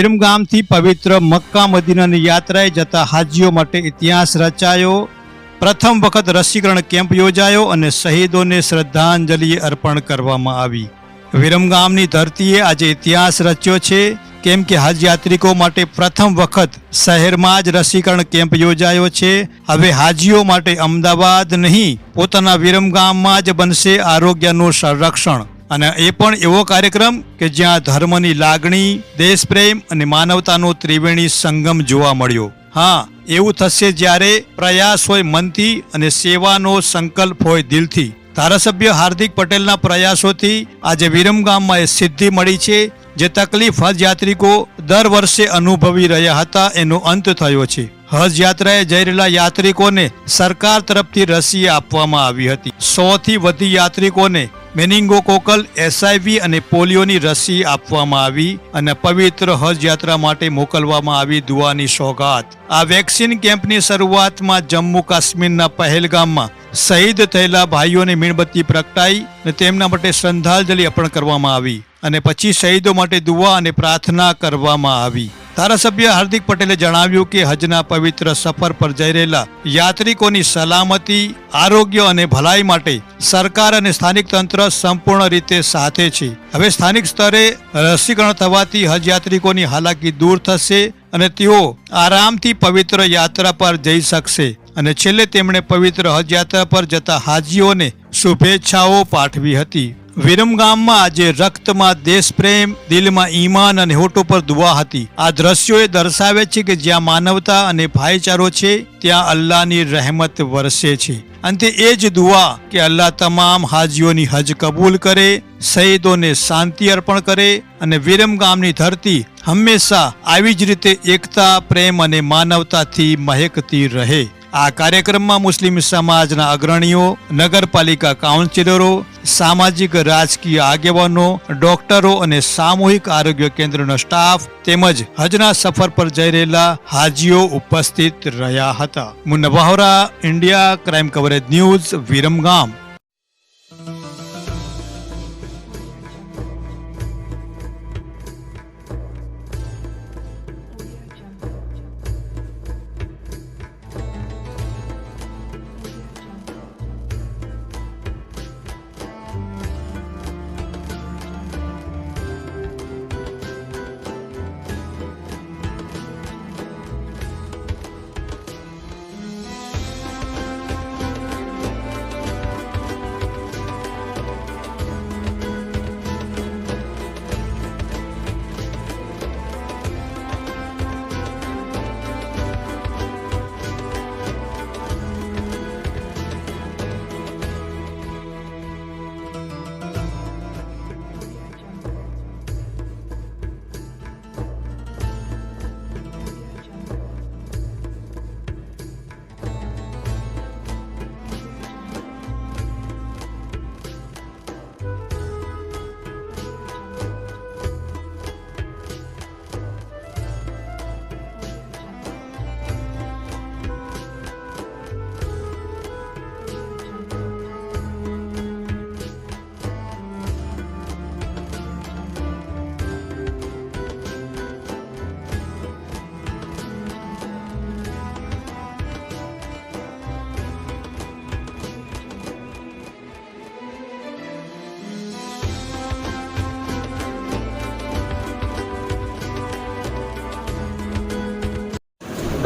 વિરમગામથી પવિત્ર મક્કા મદીનાની યાત્રાએ જતા હાજીઓ માટે ઇતિહાસ રચાયો. પ્રથમ વખત રસીકરણ કેમ્પ યોજાયો અને શહીદોને શ્રદ્ધાંજલિ અર્પણ કરવામાં આવી. વિરમગામની ધરતીએ આજે ઇતિહાસ રચ્યો છે. કેમ કે હજ યાત્રિકો માટે પ્રથમ વખત શહેરમાં જ રસીકરણ કેમ્પ યોજાયો છે. હવે હાજીઓ માટે અમદાવાદ નહીં, પોતાના વિરમગામમાં જ બનશે આરોગ્યનું સંરક્ષણ. અને એ પણ એવો કાર્યક્રમ કે જ્યાં ધર્મની લાગણી, દેશપ્રેમ અને માનવતાનો ત્રિવેણી સંગમ જોવા મળ્યો. હા, એવું થશે જ્યારે પ્રયાસ હોય મનથી અને સેવાનો સંકલ્પ હોય દિલથી. ધારાસભ્ય હાર્દિક પટેલના પ્રયાસોથી આજે વિરમગામમાં એ સિદ્ધિ મળી છે, જે તકલીફ હજ યાત્રિકો દર વર્ષે અનુભવી રહ્યા હતા એનો અંત થયો છે. હજ યાત્રાએ જઈ રહેલા યાત્રિકોને સરકાર તરફથી રસી આપવામાં આવી હતી. સો થી વધુ યાત્રિકોને મેનિંગોકોકલ એસઆઈવી અને પોલિયોની રસી આપવામાં આવી અને પવિત્ર હજ યાત્રા માટે મોકલવામાં આવી દુઆની સોગાત. આ વેક્સિન કેમ્પની શરૂઆતમાં જમ્મુ કાશ્મીરના પહેલગામમાં શહીદ થયેલા ભાઈઓને મીણબત્તી પ્રગટાઈ અને તેમના માટે શ્રદ્ધાંજલિ અર્પણ કરવામાં આવી અને પછી શહીદો માટે દુઆ અને પ્રાર્થના કરવામાં આવી. ધારાસભ્ય હાર્દિક પટેલે જણાવ્યું કે હજના પવિત્ર સફર પર જઈ રહેલા યાત્રિકોની સલામતી, આરોગ્ય અને ભલાઈ માટે સરકાર અને સ્થાનિક તંત્ર સંપૂર્ણ રીતે સાથે છે. હવે સ્થાનિક સ્તરે રસીકરણ થવાથી હજ યાત્રિકોની હાલાકી દૂર થશે અને તેઓ આરામથી પવિત્ર યાત્રા પર જઈ શકશે અને છેલ્લે તેમણે પવિત્ર હજ યાત્રા પર જતા હાજીઓને શુભેચ્છાઓ પાઠવી હતી. વિરમગામમાં આજે રક્તમાં દેશપ્રેમ, દિલમાં ઈમાન અને હોટો પર દુઆ હતી. આ દ્રશ્યોએ દર્શાવે છે કે જ્યાં માનવતા અને ભાઈચારો છે, ત્યાં અલ્લાહની રહેમત વરસે છે. અંતે એ જ દુઆ કે અલ્લાહ તમામ હાજીઓની હજ કબૂલ કરે, શહીદોને શાંતિ અર્પણ કરે અને વિરમગામની ધરતી હંમેશા આવી જ રીતે એકતા, પ્રેમ અને માનવતાથી મહેકતી રહે. આ કાર્યક્રમમાં મુસ્લિમ સમાજના અગ્રણીઓ, નગરપાલિકા કાઉન્સિલરો, સામાજિક રાજકીય આગેવાનો, ડોક્ટરો અને સામૂહિક આરોગ્ય કેન્દ્રનો સ્ટાફ તેમજ હજના સફર પર જઈ રહેલા હાજીઓ ઉપસ્થિત રહ્યા હતા. Munna India, crime coverage news, Viramgam.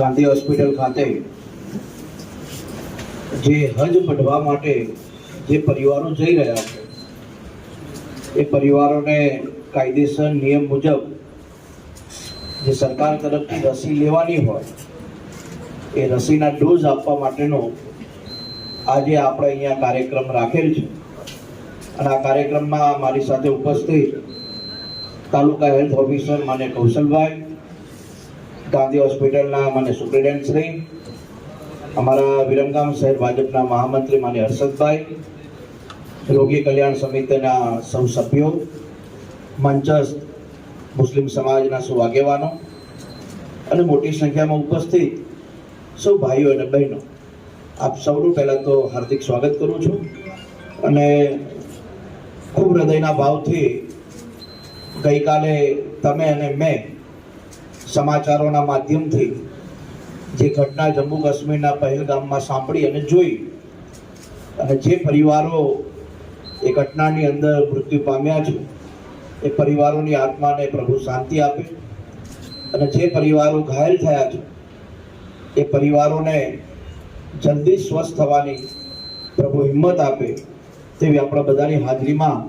Gandhi hospital ખાતે જે હજ મઢવા માટે જે પરિવારો જઈ રહ્યા છે, એ પરિવારોને કાયદેસર નિયમ મુજબ જે સરકાર તરફથી રસી લેવાની હોય, એ રસીના ડોઝ આપવા માટેનો આજે આપણે અહીંયા કાર્યક્રમ રાખેલ છે. અને આ કાર્યક્રમમાં મારી સાથે ઉપસ્થિત તાલુકા હેલ્થ ઓફિસર માને કૌશલભાઈ ગાંધી હોસ્પિટલના મને સુપ્રિન્ટેન્ડન્ટ શ્રી, અમારા વિરમગામ શહેર ભાજપના મહામંત્રી માન્ય હર્ષદભાઈ, રોગી કલ્યાણ સમિતિના સૌ સભ્યો મંચસ્થ મુસ્લિમ સમાજના સૌ આગેવાનો અને મોટી સંખ્યામાં ઉપસ્થિત સૌ ભાઈઓ અને બહેનો. આપ સૌનું પહેલાં તો હાર્દિક સ્વાગત કરું છું અને ખૂબ હૃદયના ભાવથી ગઈકાલે તમે અને મેં સમાચારોના માધ્યમથી જે ઘટના જમ્મુ કાશ્મીરના પહેલગામમાં સાંભળી અને જોઈ અને જે પરિવારો એ ઘટનાની અંદર મૃત્યુ પામ્યા છે, એ પરિવારોની આત્માને પ્રભુ શાંતિ આપે અને જે પરિવારો ઘાયલ થયા છે, એ પરિવારોને જલ્દી સ્વસ્થ થવાની પ્રભુ હિંમત આપે તેવી આપણા બધાની હાજરીમાં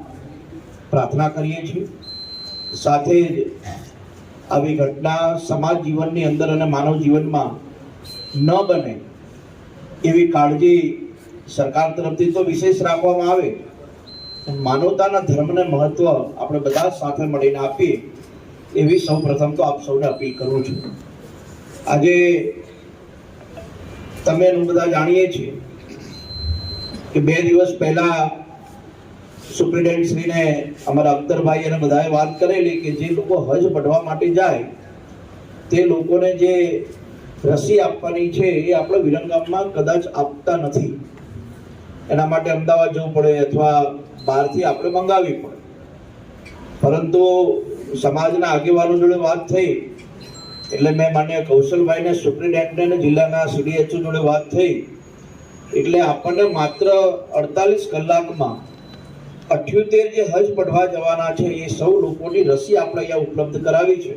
પ્રાર્થના કરીએ છીએ. સાથે જ આવી ઘટના સમાજ જીવનની અંદર અને માનવ જીવનમાં ન બને એવી કાળજી સરકાર તરફથી તો વિશેષ રાખવામાં આવે. માનવતાના ધર્મને મહત્વ આપણે બધા સાથે મળીને આપીએ એવી સૌ પ્રથમ તો આપ સૌને અપીલ કરું છું. આજે તમે એનું બધા જાણીએ છીએ કે બે દિવસ પહેલા સુપ્રિન્ટેન્ડન્ટ શ્રીને અમારા અખ્તરભાઈ અને બધાએ વાત કરેલી કે જે લોકો હજ પઢવા માટે જાય, તે લોકોને જે રસી આપવાની છે એ આપણે વિરંગામમાં કદાચ આપતા નથી. એના માટે અમદાવાદ જવું પડે અથવા બહારથી આપણે મંગાવવી પડે. પરંતુ સમાજના આગેવાનો જોડે વાત થઈ, એટલે મેં માન્ય કૌશલભાઈને સુપ્રિન્ટેન્ડન્ટ અને જિલ્લાના સીડીએચઓ જોડે વાત થઈ, એટલે આપણને માત્ર અડતાલીસ કલાકમાં અઠ્યોતેર જે હજ પઢવા જવાના છે, એ સૌ લોકોની રસી આપણે અહીંયા ઉપલબ્ધ કરાવી છે.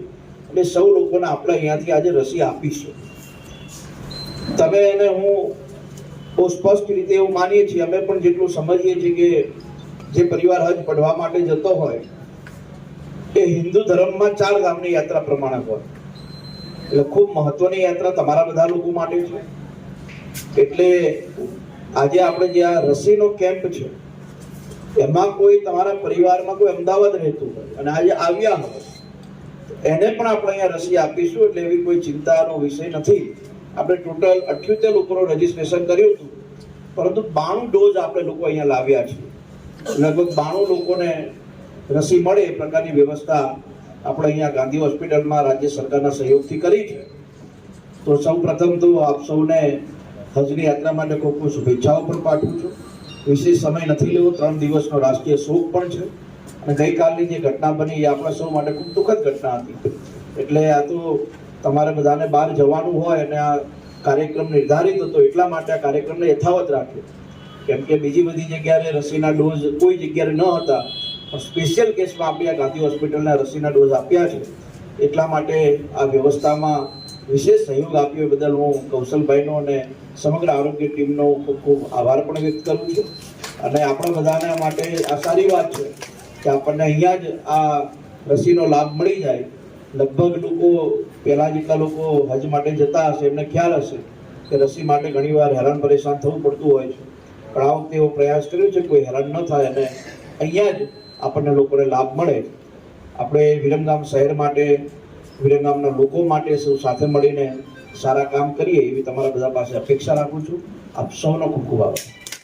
એટલે સૌ લોકોને આપણે અહીંયાથી આજે રસી આપીશું. તમે એને હું બહુ સ્પષ્ટ રીતે એવું માનીએ છીએ, અમે પણ જેટલું સમજીએ છીએ કે જે પરિવાર હજ પઢવા માટે જતો હોય, એ હિન્દુ ધર્મમાં ચાર ગામની યાત્રા પ્રમાણે હોય. એટલે ખૂબ મહત્વની યાત્રા તમારા બધા લોકો માટે છે. એટલે આજે આપણે જે આ રસીનો કેમ્પ છે એમાં કોઈ તમારા પરિવારમાં કોઈ અમદાવાદ રહેતું હોય અને આજે આવ્યા હોય, એને પણ આપણે અહીંયા રસી આપીશું એટલે એવી કોઈ ચિંતાનો વિષય નથી. આપણે ટોટલ અઠ્યોતેર લોકોનું રજીસ્ટ્રેશન કર્યું હતું, પરંતુ બાણું ડોઝ આપણે લોકો અહીંયા લાવ્યા છે. લગભગ બાણું લોકોને રસી મળે એ પ્રકારની વ્યવસ્થા આપણે અહીંયા ગાંધી હોસ્પિટલમાં રાજ્ય સરકારના સહયોગથી કરી છે. તો સૌ પ્રથમ તો આપ સૌને હજની યાત્રા માટે ખૂબ ખૂબ શુભેચ્છાઓ પણ પાઠવું છું. વિશેષ સમય નથી લેવો, ત્રણ દિવસનો રાષ્ટ્રીય શોક પણ છે. અને ગઈકાલની જે ઘટના બની એ આપણા સૌ માટે ખૂબ દુઃખદ ઘટના હતી. એટલે આ તો તમારે બધાને બહાર જવાનું હોય અને આ કાર્યક્રમ નિર્ધારિત હતો, એટલા માટે આ કાર્યક્રમને યથાવત રાખ્યો. કેમ કે બીજી બધી જગ્યાએ રસીના ડોઝ કોઈ જગ્યાએ ન હતા, પણ સ્પેશિયલ કેસમાં આપણે આ ગાંધી હોસ્પિટલના રસીના ડોઝ આપ્યા છે. એટલા માટે આ વ્યવસ્થામાં વિશેષ સહયોગ આપ્યો એ બદલ હું કૌશલભાઈનો અને સમગ્ર આરોગ્ય ટીમનો ખૂબ ખૂબ આભાર પણ વ્યક્ત કરું છું. અને આપણા બધાના માટે આ સારી વાત છે કે આપણને અહીંયા જ આ રસીનો લાભ મળી જાય. લગભગ લોકો, પહેલાં જેટલા લોકો હજ માટે જતા હશે, એમને ખ્યાલ હશે કે રસી માટે ઘણીવાર હેરાન પરેશાન થવું પડતું હોય છે. પણ આ વખતે એવો પ્રયાસ કર્યો છે, કોઈ હેરાન ન થાય અને અહીંયા જ આપણને લોકોને લાભ મળે. આપણે વિરમગામ શહેર માટે વિરમગામના લોકો માટે સૌ સાથે મળીને સારા કામ કરીએ એવી તમારા બધા પાસે અપેક્ષા રાખું છું. આપ સૌનો ખૂબ ખૂબ આભાર.